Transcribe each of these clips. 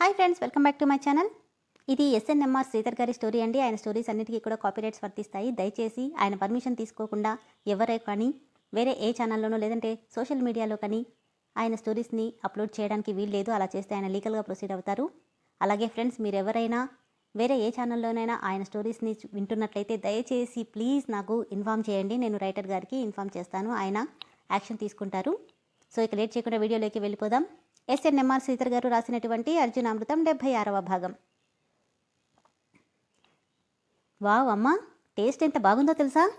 Hi friends welcome back to my channel ఇది SNMR Sridhar గారి story అండి. ఆయన స్టోరీస్ అన్నిటికీ కూడా కాపీరైట్స్ వర్తిస్తాయి. దయచేసి ఆయన పర్మిషన్ తీసుకోకుండా ఎవరే కానీ వేరే ఏ ఛానల్లోనో లేదంటే సోషల్ మీడియాలో కానీ ఆయన స్టోరీస్ని అప్లోడ్ చేయడానికి వీలు లేదు. అలా చేస్తే ఆయన లీగల్గా ప్రొసీడ్ అవుతారు. అలాగే ఫ్రెండ్స్ మీరు ఎవరైనా వేరే ఏ ఛానల్లోనైనా ఆయన స్టోరీస్ని వింటున్నట్లయితే దయచేసి ప్లీజ్ నాకు ఇన్ఫామ్ చేయండి. నేను రైటర్ గారికి ఇన్ఫామ్ చేస్తాను. ఆయన యాక్షన్ తీసుకుంటారు. సో ఇక లేట్ చేయకుండా వీడియోలోకి వెళ్ళిపోదాం. ఎస్ఎన్ఎంఆర్ శ్రీధర్ గారు రాసినటువంటి అర్జునామృతం డెబ్బై ఆరవ భాగం. వావ్ అమ్మా టేస్ట్ ఎంత బాగుందో తెలుసా?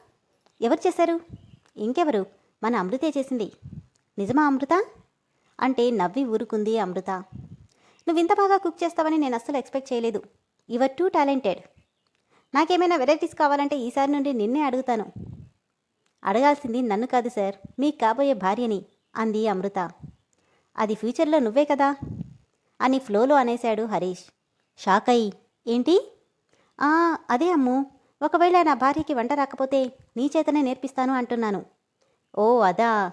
ఎవరు చేశారు? ఇంకెవరు? మన అమృతే చేసింది. నిజమా అమృత? అంటే నవ్వి ఊరుకుంది అమృత. నువ్వు ఇంత బాగా కుక్ చేస్తావని నేను అస్సలు ఎక్స్పెక్ట్ చేయలేదు. యువర్ టూ టాలెంటెడ్ నాకేమైనా వెరైటీస్ కావాలంటే ఈసారి నుండి నిన్నే అడుగుతాను. అడగాల్సింది నన్ను కాదు సార్ మీకు కాబోయే భార్యని అంది అమృత. అది ఫ్యూచర్లో నువ్వే కదా? అని ఫ్లోలో అనేశాడు హరీష్. షాక్ అయ్యి ఏంటి? "ఆ, అదే అమ్ము. ఒకవేళ నా భార్యకి వంట రాకపోతే నీ చేతనే నేర్పిస్తాను అంటున్నాను. ఓ అదా.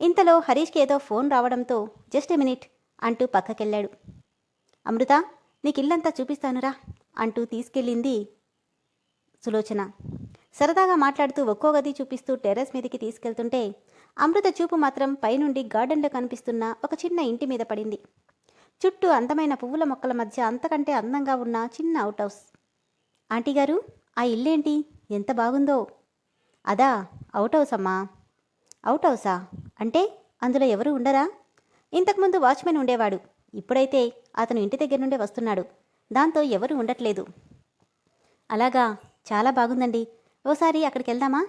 ఇంతలో హరీష్కి ఏదో ఫోన్ రావడంతో జస్ట్ ఎ మినిట్ అంటూ పక్కకెళ్ళాడు. అమృత నీకు ఇల్లంతా చూపిస్తానురా అంటూ తీసుకెళ్ళింది సులోచన. సరదాగా మాట్లాడుతూ ఒక్కో గది చూపిస్తూ టెర్రస్ మీదకి తీసుకెళ్తుంటే అమృత చూపు మాత్రం పైనుండి గార్డెన్లో కనిపిస్తున్న ఒక చిన్న ఇంటి మీద పడింది. చుట్టూ అందమైన పువ్వుల మొక్కల మధ్య అంతకంటే అందంగా ఉన్న చిన్న అవుట్ హౌస్. ఆంటీ గారు ఆ ఇల్లేంటి? ఎంత బాగుందో. అదా అవుట్ హౌస్ అమ్మా. అవుట్ హౌసా? అంటే అందులో ఎవరు ఉండరా? ఇంతకుముందు వాచ్మెన్ ఉండేవాడు. ఇప్పుడైతే అతను ఇంటి దగ్గర నుండే వస్తున్నాడు. దాంతో ఎవరు ఉండట్లేదు. అలాగా చాలా బాగుందండి. ఓసారి అక్కడికి వెళ్దామా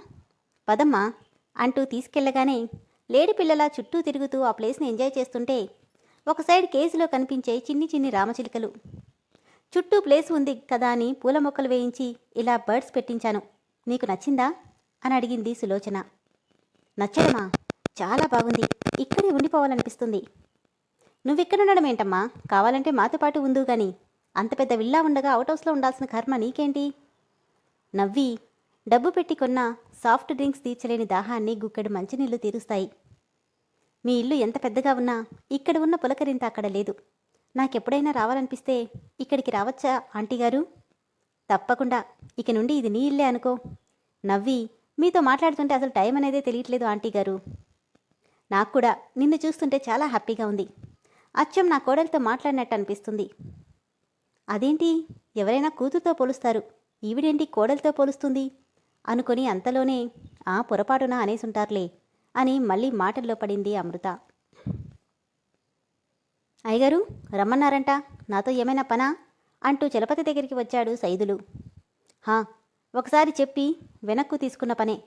పదమ్మా. అంటూ తీసుకెళ్ళగానే లేడి పిల్లల చుట్టూ తిరుగుతూ ఆ ప్లేస్ని ఎంజాయ్ చేస్తుంటే ఒక సైడ్ కేజీలో కనిపించే చిన్ని చిన్ని రామచిలుకలు. చుట్టూ ప్లేస్ ఉంది కదా అని పూల మొక్కలు వేయించి ఇలా బర్డ్స్ పెట్టించాను. నీకు నచ్చిందా? అని అడిగింది సులోచన. నచ్చడమా చాలా బాగుంది. ఇక్కడే ఉండిపోవాలనిపిస్తుంది. నువ్విక్కడుండడం ఏంటమ్మా? కావాలంటే మాతో పాటు ఉందు గాని. అంత పెద్ద విల్లా ఉండగా అవుట్ హౌస్లో ఉండాల్సిన కర్మ నీకేంటి? నవ్వి డబ్బు పెట్టి కొన్న సాఫ్ట్ డ్రింక్స్ తీర్చలేని దాహాన్ని గుక్కెడు మంచినీళ్ళు తీరుస్తాయి. మీ ఇల్లు ఎంత పెద్దగా ఉన్నా ఇక్కడ ఉన్న పులకరింత అక్కడ లేదు. నాకెప్పుడైనా రావాలనిపిస్తే ఇక్కడికి రావచ్చా ఆంటీ గారు? తప్పకుండా. ఇక నుండి ఇది నీ ఇల్లే అనుకో. నవ్వి మీతో మాట్లాడుతుంటే అసలు టైం అనేదే తెలియట్లేదు ఆంటీ గారు. నాకు కూడా నిన్ను చూస్తుంటే చాలా హ్యాపీగా ఉంది. అచ్చం నా కోడలితో మాట్లాడినట్టు అనిపిస్తుంది. అదేంటి? ఎవరైనా కూతురుతో పోలుస్తారు. ఈవిడేంటి కోడలితో పోలుస్తుంది? అనుకొని అంతలోనే ఆ పొరపాటున అనేసుంటారులే అని మళ్ళీ మాటల్లో పడింది అమృత. అయ్యగారు రమ్మన్నారంట. నాతో ఏమైనా పనా? అంటూ చలపతి దగ్గరికి వచ్చాడు సైదులు. హా ఒకసారి చెప్పి వెనక్కు తీసుకున్న పనే.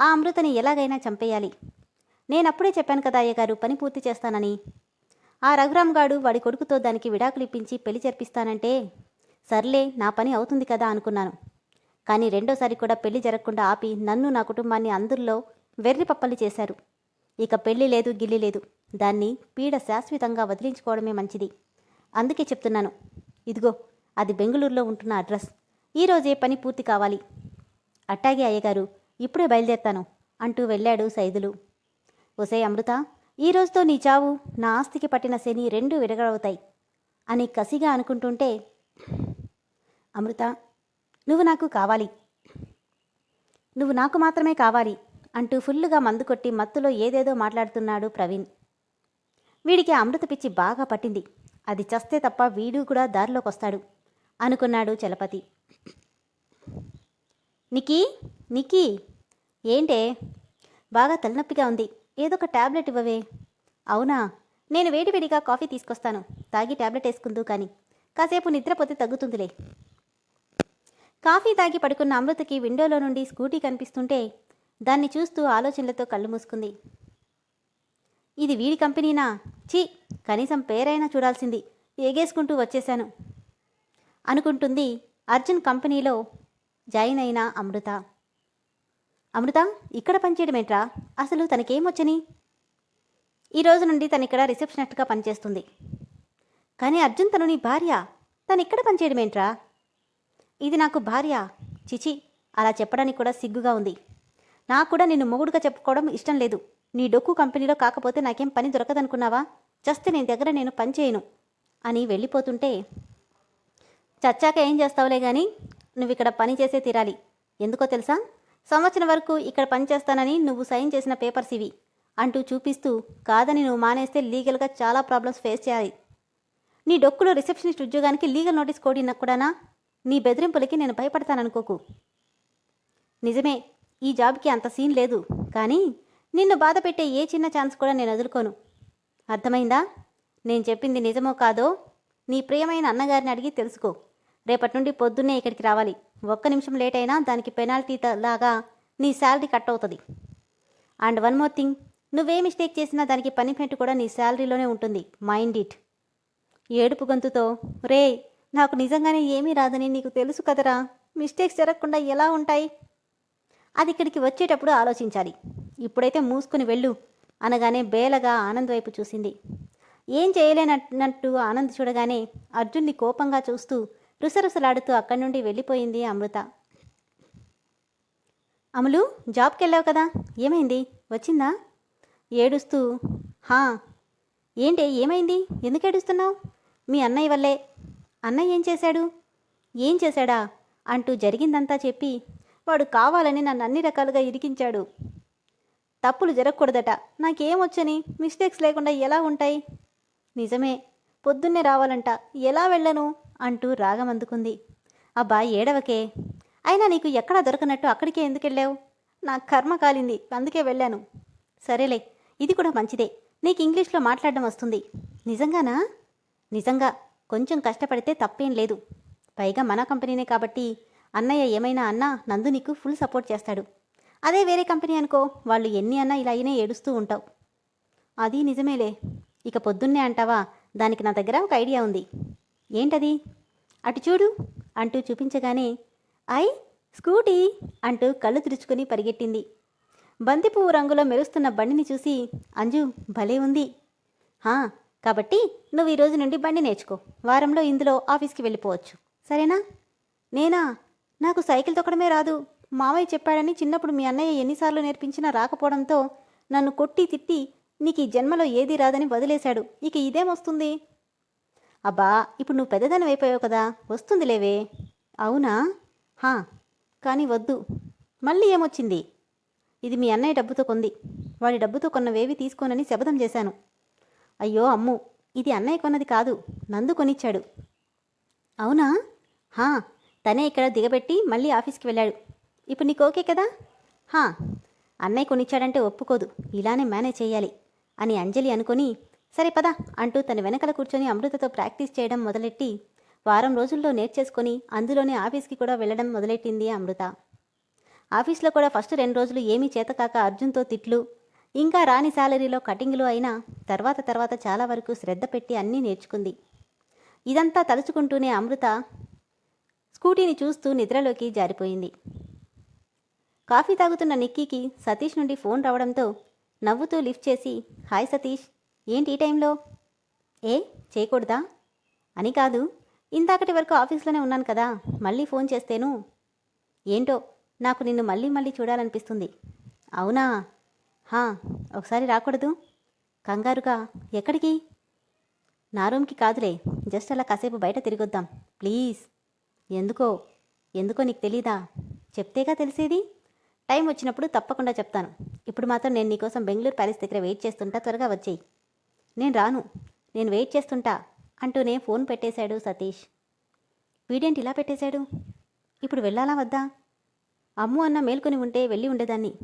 ఆ అమృతని ఎలాగైనా చంపేయాలి. నేనప్పుడే చెప్పాను కదా అయ్యగారు పని పూర్తి చేస్తానని. ఆ రఘురామ్ గాడు వాడి కొడుకుతో దానికి విడాకులు ఇప్పించి పెళ్ళి జరిపిస్తానంటే సర్లే నా పని అవుతుంది కదా అనుకున్నాను. కానీ రెండోసారి కూడా పెళ్ళి జరగకుండా ఆపి నన్ను నా కుటుంబాన్ని అందరిలో వెర్రి పప్పలు చేశారు. ఇక పెళ్ళి లేదు గిల్లి లేదు. దాన్ని పీడ శాశ్వతంగా వదిలించుకోవడమే మంచిది. అందుకే చెప్తున్నాను. ఇదిగో అది బెంగళూరులో ఉంటున్న అడ్రస్. ఈరోజే పని పూర్తి కావాలి. అట్టాగే అయ్యగారు ఇప్పుడే బయలుదేరుతాను అంటూ వెళ్ళాడు సైదులు. ఒసే అమృత ఈ రోజుతో నీ చావు నా ఆస్తికి పట్టిన శని రెండు విడగడవుతాయి అని కసిగా అనుకుంటుంటే అమృత నువ్వు నాకు కావాలి. నువ్వు నాకు మాత్రమే కావాలి అంటూ ఫుల్లుగా మందు కొట్టి మత్తులో ఏదేదో మాట్లాడుతున్నాడు ప్రవీణ్. వీడికి అమృత పిచ్చి బాగా పట్టింది. అది చస్తే తప్ప వీడు కూడా దారిలోకి వస్తాడు అనుకున్నాడు చలపతి. నికి నికి ఏంటే? బాగా తలనొప్పిగా ఉంది. ఏదో ఒక టాబ్లెట్ ఇవ్వవే. అవునా? నేను వేడివేడిగా కాఫీ తీసుకొస్తాను. తాగి టాబ్లెట్ వేసుకుందు కానీ. కాసేపు నిద్రపోతే తగ్గుతుందిలే. కాఫీ తాగి పడుకున్న అమృతకి విండోలో నుండి స్కూటీ కనిపిస్తుంటే దాన్ని చూస్తూ ఆలోచనలతో కళ్ళు మూసుకుంది. ఇది వీడి కంపెనీనా? ఛీ కనీసం పేరైనా చూడాల్సింది. ఎగేసుకుంటూ వచ్చేశాను. అనుకుంటుంది అర్జున్ కంపెనీలో జాయిన్ అయిన అమృత. అమృత ఇక్కడ పనిచేయడమేంట్రా? అసలు తనకేమొచ్చని? ఈ రోజు నుండి తను ఇక్కడ రిసెప్షనిస్ట్గా పనిచేస్తుంది. కానీ అర్జున్ తను నీ భార్య తను ఇక్కడ పనిచేయడమేంట్రా? ఇది నాకు భార్య. చిచి అలా చెప్పడానికి కూడా సిగ్గుగా ఉంది. నాకు కూడా నిన్ను మొగుడుగా చెప్పుకోవడం ఇష్టం లేదు. నీ డొక్కు కంపెనీలో కాకపోతే నాకేం పని దొరకదనుకున్నావా? చస్తే నీ దగ్గర నేను పని చేయను. అని వెళ్ళిపోతుంటే చచ్చాక ఏం చేస్తావులే కానీ నువ్వు ఇక్కడ పని చేసే తీరాలి. ఎందుకో తెలుసా? సంవత్సరం వరకు ఇక్కడ పని చేస్తానని నువ్వు సైన్ చేసిన పేపర్స్ ఇవి. అంటూ చూపిస్తూ కాదని నువ్వు మానేస్తే లీగల్గా చాలా ప్రాబ్లమ్స్ ఫేస్ చేయాలి. నీ డొక్కులో రిసెప్షనిస్ట్ ఉద్యోగానికి లీగల్ నోటీస్ కోడిన కూడానా? నీ బెదిరింపులకి నేను భయపడతాననుకోకు. నిజమే ఈ జాబ్కి అంత సీన్ లేదు కానీ నిన్ను బాధ పెట్టే ఏ చిన్న ఛాన్స్ కూడా నేను వదులుకోను అర్థమైందా? నేను చెప్పింది నిజమో కాదో నీ ప్రియమైన అన్నగారిని అడిగి తెలుసుకో. రేపటి నుండి పొద్దున్నే ఇక్కడికి రావాలి. ఒక్క నిమిషం లేట్ అయినా దానికి పెనాల్టీ లాగా నీ శాలరీ కట్ అవుతుంది. అండ్ వన్ మోర్ థింగ్ నువ్వే మిస్టేక్ చేసినా దానికి పనిష్మెంట్ కూడా నీ శాలరీలోనే ఉంటుంది. Mind it. ఏడుపు గొంతుతో రే నాకు నిజంగానే ఏమీ రాదని నీకు తెలుసు కదరా? మిస్టేక్స్ జరగకుండా ఎలా ఉంటాయి? అది ఇక్కడికి వచ్చేటప్పుడు ఆలోచించాలి. ఇప్పుడైతే మూసుకుని వెళ్ళు అనగానే బేలగా ఆనంద్ వైపు చూసింది. ఏం చేయలేనట్టు ఆనంద్ చూడగానే అర్జున్ని కోపంగా చూస్తూ రుసరుసలాడుతూ అక్కడి నుండి వెళ్ళిపోయింది అమృత. అమలు జాబ్కి వెళ్ళావు కదా? ఏమైంది? వచ్చిందా? ఏడుస్తూ హా ఏంటి ఏమైంది? ఎందుకు ఏడుస్తున్నావు? మీ అన్నయ్య వల్లే అన్నయ్య ఏం చేశాడు? ఏం చేశాడా? అంటూ జరిగిందంతా చెప్పి వాడు కావాలని నన్ను అన్ని రకాలుగా ఇరికించాడు. తప్పులు జరగకూడదట. నాకేమొచ్చని మిస్టేక్స్ లేకుండా ఎలా ఉంటాయి? నిజమే పొద్దున్నే రావాలంట. ఎలా వెళ్ళను? అంటూ రాగం అందుకుంది. అబ్బా ఏడవకే. అయినా నీకు ఎక్కడా దొరకనట్టు అక్కడికే ఎందుకు వెళ్ళావు? నా కర్మ కాలింది అందుకే వెళ్ళాను. సరేలే ఇది కూడా మంచిదే. నీకు ఇంగ్లీష్లో మాట్లాడడం వస్తుంది. నిజంగానా? నిజంగా. కొంచెం కష్టపడితే తప్పేం లేదు. పైగా మన కంపెనీనే కాబట్టి అన్నయ్య ఏమైనా అన్నా నందు నీకు ఫుల్ సపోర్ట్ చేస్తాడు. అదే వేరే కంపెనీ అనుకో వాళ్ళు ఎన్ని అన్నా ఇలా అయినా ఏడుస్తూ ఉంటావు. అది నిజమేలే. ఇక పొద్దున్నే అంటావా దానికి నా దగ్గర ఒక ఐడియా ఉంది. ఏంటది? అటు చూడు అంటూ చూపించగానే ఐ స్కూటీ అంటూ కళ్ళు తుడుచుకొని పరిగెట్టింది. బంతిపువ్వు రంగులో మెరుస్తున్న బండిని చూసి అంజు భలే ఉంది. హా కాబట్టి నువ్వు ఈ రోజు నుండి బండి నేర్చుకో. వారంలో ఇందులో ఆఫీస్కి వెళ్ళిపోవచ్చు. సరేనా? నేనా? నాకు సైకిల్ తొక్కడమే రాదు. మామయ్య చెప్పాడని చిన్నప్పుడు మీ అన్నయ్య ఎన్నిసార్లు నేర్పించినా రాకపోవడంతో నన్ను కొట్టి తిట్టి నీకు ఈ జన్మలో ఏదీ రాదని వదిలేశాడు. ఇక ఇదేం వస్తుంది? అబ్బా ఇప్పుడు నువ్వు పెద్దదాని అయిపోయావు కదా. వస్తుంది లేవే. అవునా? హా కానీ వద్దు. మళ్ళీ ఏమొచ్చింది? ఇది మీ అన్నయ్య డబ్బుతో కొంది. వాడి డబ్బుతో కొన్నవేవి తీసుకోనని శబదం చేశాను. అయ్యో అమ్ము ఇది అన్నయ్య కొన్నది కాదు నందు కొనిచ్చాడు. అవునా? హా తనే ఇక్కడ దిగబెట్టి మళ్ళీ ఆఫీస్కి వెళ్ళాడు. ఇప్పుడు నీకు ఓకే కదా? హా అన్నయ్య కొనిచ్చాడంటే ఒప్పుకోదు ఇలానే మేనేజ్ చేయాలి అని అంజలి అనుకొని సరే పద అంటూ తన వెనకల కూర్చొని అమృతతో ప్రాక్టీస్ చేయడం మొదలెట్టి వారం రోజుల్లో నేర్చేసుకొని అందులోనే ఆఫీస్కి కూడా వెళ్ళడం మొదలెట్టింది అమృత. ఆఫీస్లో కూడా ఫస్ట్ రెండు రోజులు ఏమీ చేతకాక అర్జున్తో తిట్లు ఇంకా రాని శాలరీలో కటింగ్లు అయినా తర్వాత తర్వాత చాలా వరకు శ్రద్ధ పెట్టి అన్నీ నేర్చుకుంది. ఇదంతా తలుచుకుంటూనే అమృత స్కూటీని చూస్తూ నిద్రలోకి జారిపోయింది. కాఫీ తాగుతున్న నిక్కీకి సతీష్ నుండి ఫోన్ రావడంతో నవ్వుతూ లిఫ్ట్ చేసి హాయ్ సతీష్ ఏంటి ఈ టైంలో? ఏ చేయకూడదా? అని కాదు ఇందాకటి వరకు ఆఫీస్లోనే ఉన్నాను కదా మళ్ళీ ఫోన్ చేస్తేను. ఏంటో నాకు నిన్ను మళ్ళీ మళ్ళీ చూడాలనిపిస్తుంది. అవునా? హా ఒకసారి రాకూడదు. కంగారుగా ఎక్కడికి? నా రూమ్కి కాదులే. జస్ట్ అలా కాసేపు బయట తిరిగొద్దాం. ప్లీజ్. ఎందుకో? ఎందుకో నీకు తెలీదా? చెప్తేగా తెలిసేది? టైం వచ్చినప్పుడు తప్పకుండా చెప్తాను. ఇప్పుడు మాత్రం నేను నీకోసం బెంగళూరు ప్యాలెస్ దగ్గర వెయిట్ చేస్తుంటా త్వరగా వచ్చేయి. నేను రాను. నేను వెయిట్ చేస్తుంటా అంటూనే ఫోన్ పెట్టేశాడు సతీష్. వీడేంటి ఇలా పెట్టేశాడు? ఇప్పుడు వెళ్ళాలా వద్దా? అమ్ము అన్న మేల్కొని ఉంటే వెళ్ళి ఉండేదాన్ని.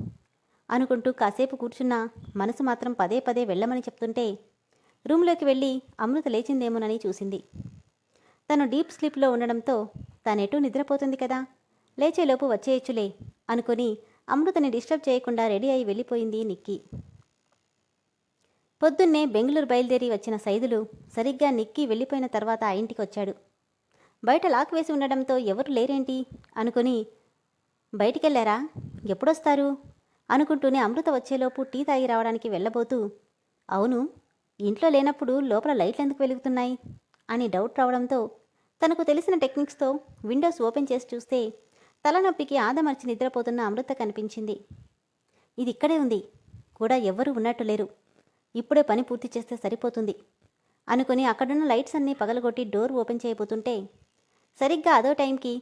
అనుకుంటూ కాసేపు కూర్చున్నా మనసు మాత్రం పదే పదే వెళ్ళమని చెప్తుంటే రూమ్లోకి వెళ్ళి అమృత లేచిందేమోనని చూసింది. తను డీప్ స్లీప్లో ఉండడంతో తానెటూ నిద్రపోతుంది కదా లేచేలోపు వచ్చేయచ్చులే అనుకుని అమృతని డిస్టర్బ్ చేయకుండా రెడీ అయి వెళ్ళిపోయింది నిక్కీ. పొద్దున్నే బెంగళూరు బయలుదేరి వచ్చిన సైదులు సరిగ్గా నిక్కీ వెళ్ళిపోయిన తర్వాత ఆ ఇంటికి వచ్చాడు బయట లాక్ వేసి ఉండడంతో ఎవరు లేరేంటి అనుకుని బయటికెళ్ళారా ఎప్పుడొస్తారు? అనుకుంటూనే అమృత వచ్చేలోపు టీ తాగి రావడానికి వెళ్ళబోతూ అవును ఇంట్లో లేనప్పుడు లోపల లైట్లు ఎందుకు వెలుగుతున్నాయి? అని డౌట్ రావడంతో తనకు తెలిసిన టెక్నిక్స్తో విండోస్ ఓపెన్ చేసి చూస్తే తలనొప్పికి ఆదమర్చి నిద్రపోతున్న అమృత కనిపించింది. ఇది ఇక్కడే ఉంది కూడా ఎవ్వరూ ఉన్నట్టు లేరు. ఇప్పుడే పని పూర్తి చేస్తే సరిపోతుంది అనుకుని అక్కడున్న లైట్స్ అన్నీ పగలగొట్టి డోర్ ఓపెన్ చేయబోతుంటే సరిగ్గా అదో టైంకి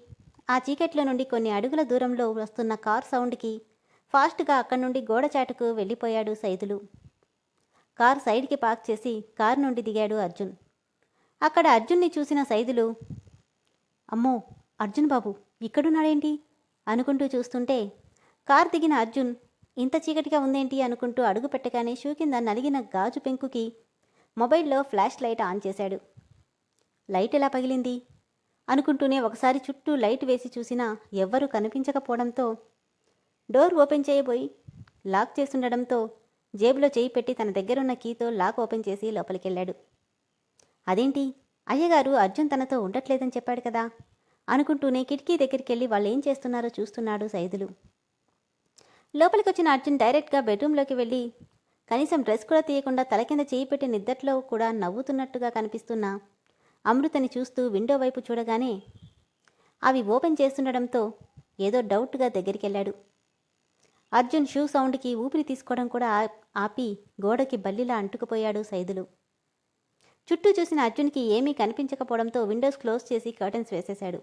ఆ చీకట్లో నుండి కొన్ని అడుగుల దూరంలో వస్తున్న కార్ సౌండ్కి ఫాస్ట్గా అక్కడి నుండి గోడచాటుకు వెళ్ళిపోయాడు సైదులు. కార్ సైడ్కి పార్క్ చేసి కార్ నుండి దిగాడు అర్జున్. అక్కడ అర్జున్ని చూసిన సైదులు అమ్మో అర్జున్ బాబు ఇక్కడున్నాడేంటి? అనుకుంటూ చూస్తుంటే కార్ దిగిన అర్జున్ ఇంత చీకటిగా ఉందేంటి? అనుకుంటూ అడుగు పెట్టగానే షూ కింద నలిగిన గాజు పెంకుకి మొబైల్లో ఫ్లాష్ లైట్ ఆన్ చేశాడు. లైట్ ఎలా పగిలింది? అనుకుంటూనే ఒకసారి చుట్టూ లైట్ వేసి చూసినా ఎవ్వరూ కనిపించకపోవడంతో డోర్ ఓపెన్ చేయబోయి లాక్ చేస్తుండడంతో జేబులో చేయి పెట్టి తన దగ్గరున్న కీతో లాక్ ఓపెన్ చేసి లోపలికెళ్ళాడు. అదేంటి? అయ్యగారు అర్జున్ తనతో ఉండట్లేదని చెప్పాడు కదా? అనుకుంటూనే కిటికీ దగ్గరికి వెళ్ళి వాళ్ళు ఏం చేస్తున్నారో చూస్తున్నాడు సైదులు. లోపలికి వచ్చిన అర్జున్ డైరెక్ట్గా బెడ్రూమ్లోకి వెళ్ళి కనీసం డ్రెస్ కూడా తీయకుండా తల కింద చేయి పెట్టి నిద్దట్లో కూడా నవ్వుతున్నట్టుగా కనిపిస్తున్న అమృతని చూస్తూ విండో వైపు చూడగానే అవి ఓపెన్ చేస్తుండడంతో ఏదో డౌట్గా దగ్గరికి వెళ్ళాడు అర్జున్ షూ సౌండ్కి ఊపిరి తీసుకోవడం కూడా ఆ- ఆపి గోడకి బల్లిలా అంటుకుపోయాడు సైదులు. చుట్టూ చూసిన అర్జున్కి ఏమీ కనిపించకపోవడంతో విండోస్ క్లోజ్ చేసి కర్టన్స్ వేసేశాడు.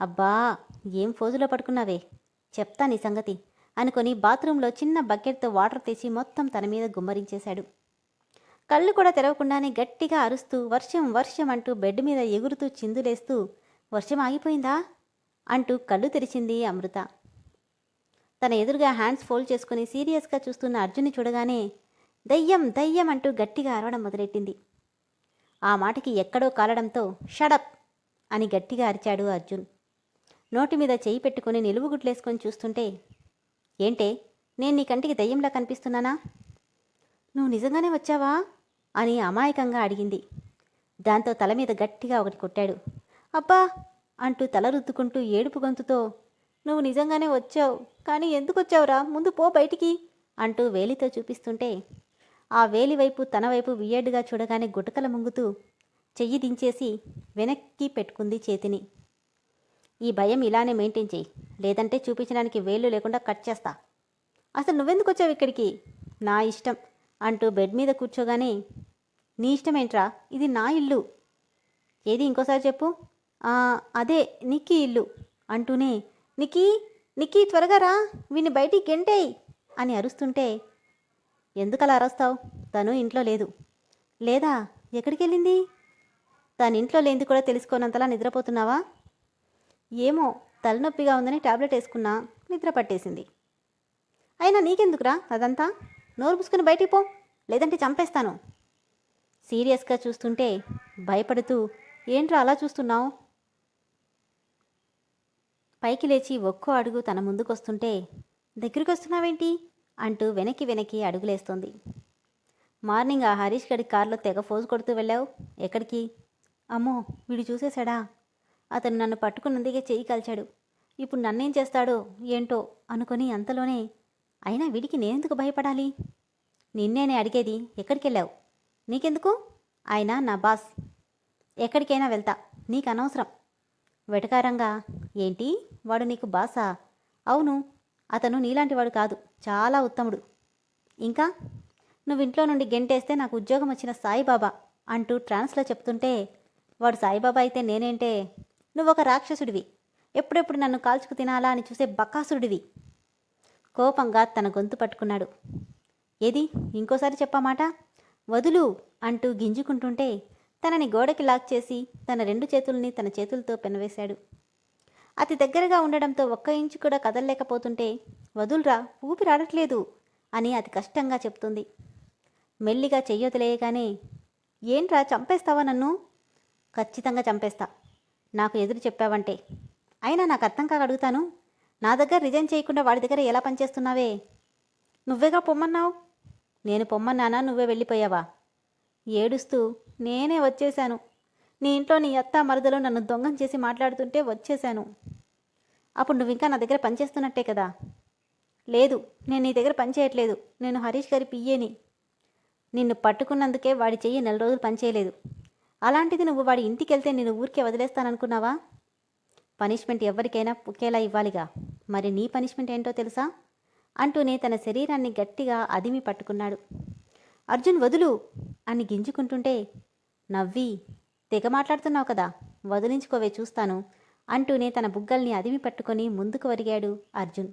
అబ్బా ఏం ఫోజులో పడుకున్నావే? చెప్తా నీ సంగతి అనుకొని బాత్రూంలో చిన్న బకెట్తో వాటర్ తెచ్చి మొత్తం తన మీద గుమ్మరించేశాడు. కళ్ళు కూడా తెరవకుండానే గట్టిగా అరుస్తూ వర్షం వర్షం అంటూ బెడ్ మీద ఎగురుతూ చిందులేస్తూ వర్షం ఆగిపోయిందా? అంటూ కళ్ళు తెరిచింది అమృత. తన ఎదురుగా హ్యాండ్స్ ఫోల్డ్ చేసుకుని సీరియస్గా చూస్తున్న అర్జున్ని చూడగానే దయ్యం దయ్యం అంటూ గట్టిగా అరవడం మొదలెట్టింది. ఆ మాటకి ఎక్కడో కాలడంతో షడప్ అని గట్టిగా అరిచాడు అర్జున్. నోటి మీద చేయి పెట్టుకుని నిలువుగుట్లేసుకొని చూస్తుంటే ఏంటే నేను నీ కంటికి దయ్యంలా కనిపిస్తున్నానా? నువ్వు నిజంగానే వచ్చావా? అని అమాయకంగా అడిగింది. దాంతో తల మీద గట్టిగా ఒకటి కొట్టాడు. అబ్బా! అంటూ తల రుద్దుకుంటూ ఏడుపు గొంతుతో నువ్వు నిజంగానే వచ్చావు. కానీ ఎందుకు వచ్చావురా ముందు పో బయటికి అంటూ వేలితో చూపిస్తుంటే ఆ వేలి వైపు తన వైపు వియర్డ్గా చూడగానే గుటకల ముంగుతూ చెయ్యి దించేసి వెనక్కి పెట్టుకుంది చేతిని. ఈ భయం ఇలానే మెయింటైన్ చేయి లేదంటే చూపించడానికి వేళ్ళు లేకుండా కట్ చేస్తా. అసలు నువ్వెందుకు వచ్చావు ఇక్కడికి? నా ఇష్టం అంటూ బెడ్ మీద కూర్చోగానే నీ ఇష్టమేంట్రా? ఇది నా ఇల్లు. ఏది ఇంకోసారి చెప్పు? అదే నిక్కీ ఇల్లు అంటూనే నిక్కీ నిక్కీ త్వరగా రా వీని బయటికి గెంటేయ్ అని అరుస్తుంటే ఎందుకలా అరుస్తావు? తను ఇంట్లో లేదు. లేదా? ఎక్కడికి వెళ్ళింది తను ఇంట్లో లేనిది కూడా తెలుసుకోనంతలా నిద్రపోతున్నావా? ఏమో తలనొప్పిగా ఉందని టాబ్లెట్ వేసుకున్నా నిద్ర పట్టేసింది. అయినా నీకెందుకురా అదంతా? నోరు పుసుకుని బయటికి పో లేదంటే చంపేస్తాను. సీరియస్గా చూస్తుంటే భయపడుతూ ఏంట్రా అలా చూస్తున్నావు? పైకి లేచి ఒక్కో అడుగు తన ముందుకొస్తుంటే దగ్గరికి వస్తున్నావేంటి అంటూ వెనక్కి వెనక్కి అడుగులేస్తోంది. మార్నింగ్ ఆ హరీష్ గడి కారులో తెగ ఫోజు కొడుతూ వెళ్ళావు? ఎక్కడికి? అమ్మో వీడు చూసేశాడా? అతను నన్ను పట్టుకున్నందుకే చెయ్యి కాల్చాడు. ఇప్పుడు నన్నేం చేస్తాడో ఏంటో అనుకొని అంతలోనే అయినా వీడికి నేనెందుకు భయపడాలి? నిన్నేనే అడిగేది ఎక్కడికి వెళ్ళావు నీకెందుకు? ఆయన నా బాస్. ఎక్కడికైనా వెళ్తా. నీకు అనవసరం. వెటకారంగా ఏంటి? వాడు నీకు బాసా? అవును అతను నీలాంటి వాడు కాదు చాలా ఉత్తముడు. ఇంకా నువ్వు ఇంట్లో నుండి గెంటేస్తే నాకు ఉద్యోగం వచ్చిన సాయిబాబా అంటూ ట్రాన్స్లో చెప్తుంటే వాడు సాయిబాబా అయితే నేనేంటే నువ్వు ఒక రాక్షసుడివి. ఎప్పుడెప్పుడు నన్ను కాల్చుకు తినాలా అని చూసే బకాసుడివి కోపంగా తన గొంతు పట్టుకున్నాడు. ఏది? ఇంకోసారి చెప్పమాట? వదులు అంటూ గింజుకుంటుంటే తనని గోడకి లాక్ చేసి తన రెండు చేతుల్ని తన చేతులతో పెనవేశాడు. అతి దగ్గరగా ఉండడంతో ఒక్క ఇంచు కూడా కదలలేకపోతుంటే వదులురా ఊపిరాడట్లేదు అని అతి కష్టంగా చెప్తుంది. మెల్లిగా చెయ్యొదిలేయగానే ఏంట్రా చంపేస్తావా నన్ను? ఖచ్చితంగా చంపేస్తా. నాకు ఎదురు చెప్పావంటే. అయినా నాకు అర్థం కాక అడుగుతాను. నా దగ్గర రిజైన్ చేయకుండా వాడి దగ్గర ఎలా పనిచేస్తున్నావే? నువ్వేగా పొమ్మన్నావు? నేను పొమ్మన్నానా? నువ్వే వెళ్ళిపోయావా? ఏడుస్తూ నేనే వచ్చేశాను. నీ ఇంట్లో నీ అత్త మరదలు నన్ను దొంగం చేసి మాట్లాడుతుంటే వచ్చేశాను. అప్పుడు నువ్వు ఇంకా నా దగ్గర పనిచేస్తున్నట్టే కదా? లేదు నేను నీ దగ్గర పనిచేయట్లేదు నేను హరీష్ గారి పియ్యేని నిన్ను పట్టుకున్నందుకే వాడి చెయ్యి నెల రోజులు పనిచేయలేదు అలాంటిది నువ్వు వాడి ఇంటికి వెళ్తే నేను ఊరికే వదిలేస్తాననుకున్నావా? పనిష్మెంట్ ఎవరికైనా ఒకేలా ఇవ్వాలిగా. మరి నీ పనిష్మెంట్ ఏంటో తెలుసా? అంటూనే తన శరీరాన్ని గట్టిగా అదిమి పట్టుకున్నాడు. అర్జున్ వదులు అని గింజుకుంటుంటే నవ్వి తెగ మాట్లాడుతున్నావు కదా వదిలించుకోవే చూస్తాను అంటూనే తన బుగ్గల్ని అదిమి పట్టుకొని ముందుకు ఒరిగాడు అర్జున్.